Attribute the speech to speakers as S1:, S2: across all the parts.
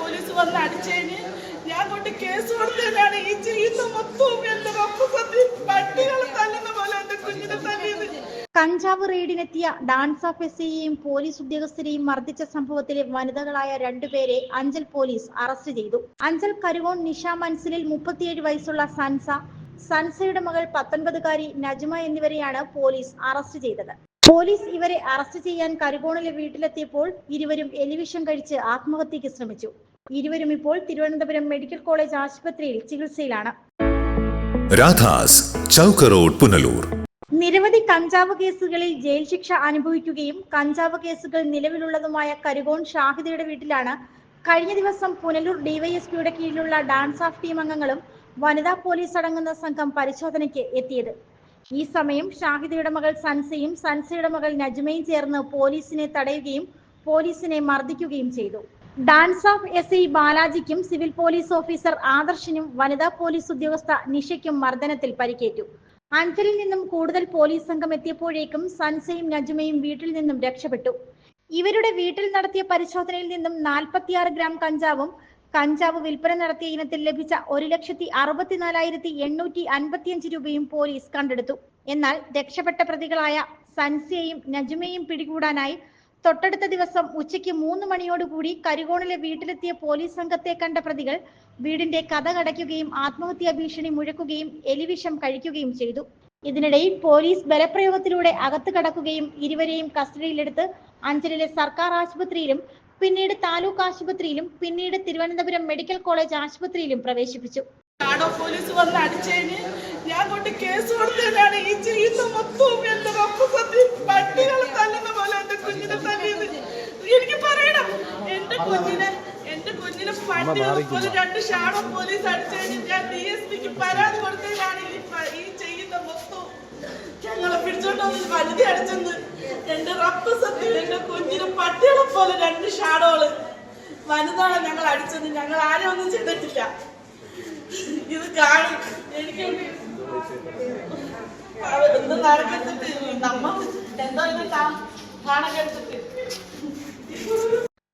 S1: Police വന്ന് അടിച്ചതിന് ഞാൻ കൊണ്ട് കേസ് കൊടുത്തതിനാണ് ഈ ചെയ്യുന്ന മൊത്തവും എന്റെ പട്ടികളെ തല്ലുന്ന പോലെ എന്റെ കുഞ്ഞിനെ തല്ലിയത്.
S2: കഞ്ചാവ് റെയ്ഡിനെത്തിയ ഡാൻസ് ഓഫ് എസ് ഐയെയും പോലീസ് ഉദ്യോഗസ്ഥരെയും മർദ്ദിച്ച സംഭവത്തിലെ വനിതകളായ രണ്ടുപേരെ അഞ്ചൽ പോലീസ് അറസ്റ്റ് ചെയ്തു. അഞ്ചൽ കരുവോൺ നിഷ മൻസിലിൽ മുപ്പത്തിയേഴ് വയസ്സുള്ള സൻസ സൻസയുടെ മകൾ പത്തൊൻപതുകാരി നജ്മ എന്നിവരെയാണ് പോലീസ് അറസ്റ്റ് ചെയ്തത്. പോലീസ് ഇവരെ അറസ്റ്റ് ചെയ്യാൻ കരുകോണിലെ വീട്ടിലെത്തിയപ്പോൾ ഇരുവരും എലിവിഷം കഴിച്ച് ആത്മഹത്യക്ക് ശ്രമിച്ചു. ഇരുവരും ഇപ്പോൾ തിരുവനന്തപുരം മെഡിക്കൽ കോളേജ് ആശുപത്രിയിൽ ചികിത്സയിലാണ്.
S3: രാധാസ് ചൗക്ക് റോഡ് പുനലൂർ.
S2: നിരവധി കഞ്ചാവ് കേസുകളിൽ ജയിൽ ശിക്ഷ അനുഭവിക്കുകയും കഞ്ചാവ് കേസുകൾ നിലവിലുള്ളതുമായ കരുകോൺ ഷാഹിദയുടെ വീട്ടിലാണ് കഴിഞ്ഞ ദിവസം പുനലൂർ ഡിവൈഎസ്പിയുടെ കീഴിലുള്ള ഡാൻസ് ഓഫ് ടീം അംഗങ്ങളും വനിതാ പോലീസ് അടങ്ങുന്ന സംഘം പരിശോധനയ്ക്ക് എത്തിയത്. ഈ സമയം ഷാഹിദയുടെ മകൾ സൻസയും സൻസയുടെ മകൾ നജ്മയും ചേർന്ന് പോലീസിനെ തടയുകയും പോലീസിനെ മർദ്ദിക്കുകയും ചെയ്തു. ഡാൻസ് ഓഫ് എസ് ഐ ബാലാജിക്കും സിവിൽ പോലീസ് ഓഫീസർ ആദർശിനും വനിതാ പോലീസ് ഉദ്യോഗസ്ഥ നിഷയ്ക്കും മർദ്ദനത്തിൽ പരിക്കേറ്റു. അഞ്ചലിൽ നിന്നും കൂടുതൽ പോലീസ് സംഘം എത്തിയപ്പോഴേക്കും സൻസയും നജ്മയും വീട്ടിൽ നിന്നും രക്ഷപ്പെട്ടു. ഇവരുടെ വീട്ടിൽ നടത്തിയ പരിശോധനയിൽ നിന്നും നാൽപ്പത്തിയാറ് ഗ്രാം കഞ്ചാവും കഞ്ചാവ് വിൽപ്പന നടത്തിയ ഇനത്തിൽ ലഭിച്ച ഒരു ലക്ഷത്തി അറുപത്തിനാലായിരത്തി എണ്ണൂറ്റി അൻപത്തിയഞ്ച് രൂപയും പോലീസ് കണ്ടെടുത്തു. എന്നാൽ രക്ഷപ്പെട്ട പ്രതികളായ സൻസിയെയും നജ്മയും പിടികൂടാനായി തൊട്ടടുത്ത ദിവസം ഉച്ചയ്ക്ക് മൂന്ന് മണിയോടുകൂടി കരികോണിലെ വീട്ടിലെത്തിയ പോലീസ് സംഘത്തെ കണ്ട പ്രതികൾ വീടിന്റെ കഥ കടയ്ക്കുകയും ആത്മഹത്യാ ഭീഷണി മുഴക്കുകയും എലിവിഷം കഴിക്കുകയും ചെയ്തു. ഇതിനിടയിൽ പോലീസ് ബലപ്രയോഗത്തിലൂടെ അകത്ത് കടക്കുകയും ഇരുവരെയും കസ്റ്റഡിയിലെടുത്ത് അഞ്ചലിലെ സർക്കാർ ആശുപത്രിയിലും പിന്നീട് താലൂക്ക് ആശുപത്രിയിലും പിന്നീട് തിരുവനന്തപുരം മെഡിക്കൽ കോളേജ് ആശുപത്രിയിലും പ്രവേശിപ്പിച്ചു.
S1: പോലീസ് ഞാൻ കൊണ്ട് കേസ് ഈ ചെയ്യുന്ന എന്റെ തല്ലുന്ന പോലെ എന്റെ കുഞ്ഞിനെ എനിക്ക് എന്റെ കുഞ്ഞിനെ എന്റെ കുഞ്ഞിനെ രണ്ട് ഷാഡോ പോലീസ് ഞാൻ പരാതി ഈ ചെയ്യുന്ന ഞങ്ങളെ പിടിച്ചോണ്ട് വലുതി അടിച്ചെന്ന് എന്റെ സത്യം എന്റെ കുഞ്ഞിനെ പട്ടികളെ പോലെ രണ്ട് ഷാഡോകൾ. വനിതകളെ ഞങ്ങൾ അടിച്ചത് ഞങ്ങൾ ആരും ഒന്നും ചെയ്തിട്ടില്ല. ഇത് കാണും. എനിക്ക്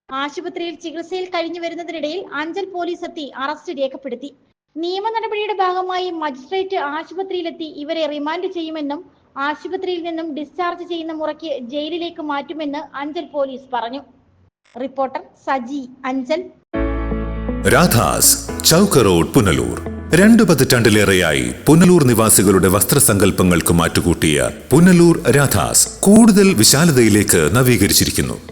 S2: ആശുപത്രിയിൽ ചികിത്സയിൽ കഴിഞ്ഞു വരുന്നതിനിടയിൽ അഞ്ചൽ പോലീസ് എത്തി അറസ്റ്റ് രേഖപ്പെടുത്തി. നിയമ നടപടിയുടെ ഭാഗമായി മജിസ്ട്രേറ്റ് ആശുപത്രിയിലെത്തി ഇവരെ റിമാൻഡ് ചെയ്യുമെന്നും ആശുപത്രിയിൽ നിന്നും ഡിസ്ചാർജ് ചെയ്യുന്ന മുറയ്ക്ക് ജയിലിലേക്ക് മാറ്റുമെന്ന് അഞ്ചൽ പോലീസ് പറഞ്ഞു. റിപ്പോർട്ടർ സജി അഞ്ചൽ.
S3: രാധാസ് ചൗക്ക് റോഡ് പുനലൂർ. രണ്ടു പതിറ്റാണ്ടിലേറെയായി പുനലൂർ നിവാസികളുടെ വസ്ത്രസങ്കല്പങ്ങൾക്ക് മാറ്റുകൂട്ടിയ പുനലൂർ രാധാസ് കൂടുതൽ വിശാലതയിലേക്ക് നവീകരിച്ചിരിക്കുന്നു.